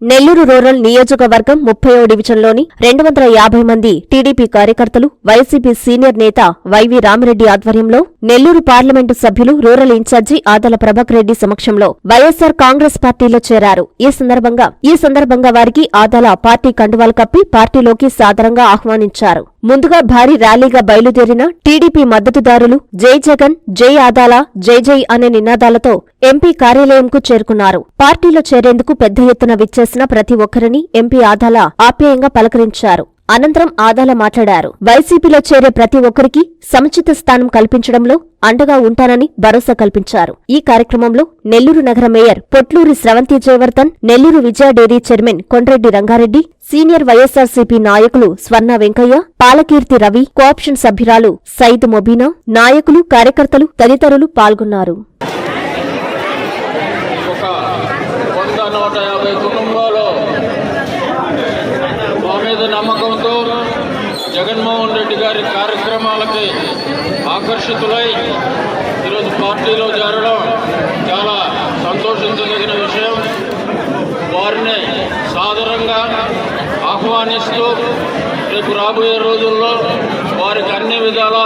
Nellore rural నియోజకవర్గం ముప్పయో డివిజన్లోని రెండు వందల యాభై మంది టీడీపీ కార్యకర్తలు వైసీపీ సీనియర్ నేత వైవి రామిరెడ్డి ఆధ్వర్యంలో నెల్లూరు పార్లమెంటు సభ్యులు rural in charge Adala Prabhakar Reddy సమక్షంలో వైఎస్సార్ కాంగ్రెస్ పార్టీలో చేరారు. ఈ సందర్భంగా ఈ సందర్భంగా వారికి ఆదల పార్టీ కండువాలు కప్పి పార్టీలోకి సాదరంగా ఆహ్వానించారు. ముందుగా భారీ ర్యాలీగా బయలుదేరిన టీడీపీ మద్దతుదారులు జై జగన్ జై ఆదాల జై జై అనే నినాదాలతో ఎంపీ కార్యాలయంకు చేరుకున్నారు. పార్టీలో చేరేందుకు పెద్ద ఎత్తున విచ్చేసి చేసిన ప్రతి ఒక్కరిని ఎంపీ ఆదాల ఆప్యాయంగా పలకరించారు. అనంతరం ఆదాల మాట్లాడారు. వైసీపీలో చేరే ప్రతి ఒక్కరికి సముచిత స్థానం కల్పించడంలో అండగా ఉంటానని భరోసా కల్పించారు. ఈ కార్యక్రమంలో నెల్లూరు నగర mayor Potluri Sravanthi Jayavardhan Nellore Vijaya dairy chairman Kondreddy Rangareddy senior YSRCP నాయకులు స్వర్ణ వెంకయ్య పాలకీర్తి రవి కోఆప్షన్ సభ్యురాలు సయిద్ మొబీనా నాయకులు కార్యకర్తలు తదితరులు పాల్గొన్నారు ఒక నూట యాభై కుటుంబాలు మా మీద నమ్మకంతో జగన్మోహన్ రెడ్డి గారి కార్యక్రమాలకి ఆకర్షితులై ఈరోజు పార్టీలో చేరడం చాలా సంతోషించదగిన విషయం. వారిని సాధారణంగా ఆహ్వానిస్తూ రేపు రాబోయే రోజుల్లో వారికి అన్ని విధాల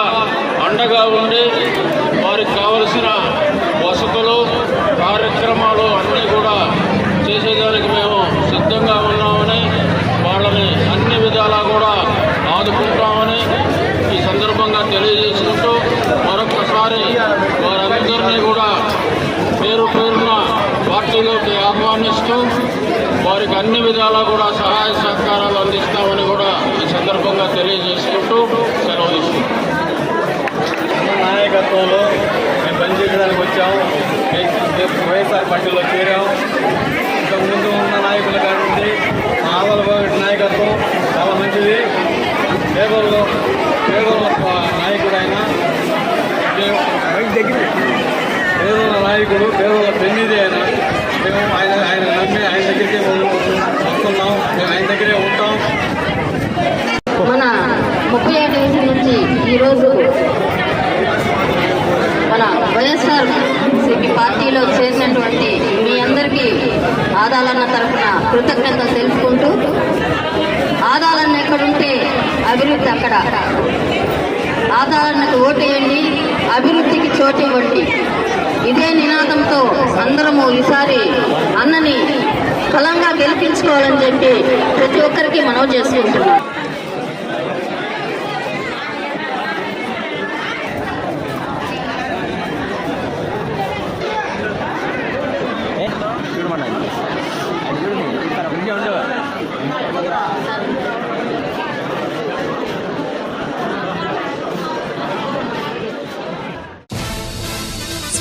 అండగా ఉండి వారికి కావలసిన వసతులు కార్యక్రమాలు అన్నీ కూడా చేసేదానికి మేము సిద్ధంగా ఉన్నామని వాళ్ళని అన్ని విధాలా కూడా ఆదుకుంటామని ఈ సందర్భంగా తెలియజేసుకుంటూ మరొకసారి వారందరినీ కూడా పేరు పేరున పార్టీలోకి ఆహ్వానిస్తూ వారికి అన్ని విధాలా కూడా సహాయ సహకారాలు అందిస్తామని కూడా ఈ సందర్భంగా తెలియజేసుకుంటూ సెలవు తీసుకుంటాం నాయకత్వంలో మేము పనిచేయడానికి వచ్చాము. వైఎస్ఆర్ పార్టీలో చేరాము ఇంతకు ముందు ఉన్న నాయకుల కానివ్వండి ఆదలబాబు నాయకత్వం చాలా మంచిది. పేదల్లో పేదల నాయకుడు ఆయన. పేదల నాయకుడు పేదల పెన్నిది ఆయన మేము ఆయన ఆయన నమ్మి ఆయన దగ్గరికి వస్తున్నాం మేము ఆయన దగ్గరే ఉంటాం మన ముప్పై డివిజన్ నుంచి ఈరోజు మన వైఎస్ఆర్ సిపి పార్టీలో చేసినటువంటి మీ అందరికీ ఆదాలన్న తరఫున కృతజ్ఞత తెలుపుకుంటూ ఆదాలన్న ఎక్కడుంటే అభివృద్ధి అక్కడ. ఆదాలన్నకు ఓటేయండి అభివృద్ధికి చోటివ్వండి ఇదే నినాదంతో అందరము ఈసారి అన్నని బలంగా గెలిపించుకోవాలని చెప్పి ప్రతి ఒక్కరికి మనవి చేసుకుంటున్నాం.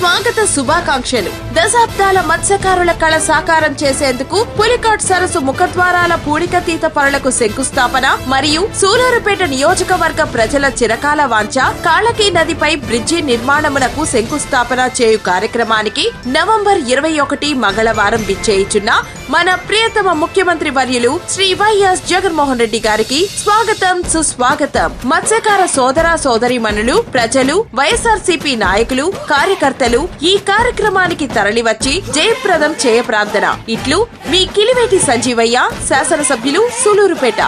స్వాగత శుభాకాంక్షలు. దశాబ్దాల మత్స్యకారుల కళ సాకారం చేసేందుకు పులికాట్ సరస్సు ముఖద్వారాల పూడికతీత పనులకు శంకుస్థాపన మరియు సూలూరుపేట నియోజకవర్గ ప్రజల చిరకాల వాంఛ కాళకీ నదిపై బ్రిడ్జి నిర్మాణమునకు శంకుస్థాపన చేయు కార్యక్రమానికి నవంబర్ ఇరవై ఒకటి మంగళవారం విచ్చేయిచున్న మన ప్రియతమ ముఖ్యమంత్రి వర్యులు శ్రీ వైఎస్ జగన్మోహన్ రెడ్డి గారికి స్వాగతం సుస్వాగతం. మత్స్యకార సోదర సోదరీమణులు ప్రజలు వైఎస్ఆర్సీపీ నాయకులు కార్యకర్తలు ఈ కార్యక్రమానికి తరలివచ్చి జయప్రదం చేయ ప్రార్థన. ఇట్లు మీ కిలివేటి సంజీవయ్య శాసనసభ్యులు సూలూరుపేట.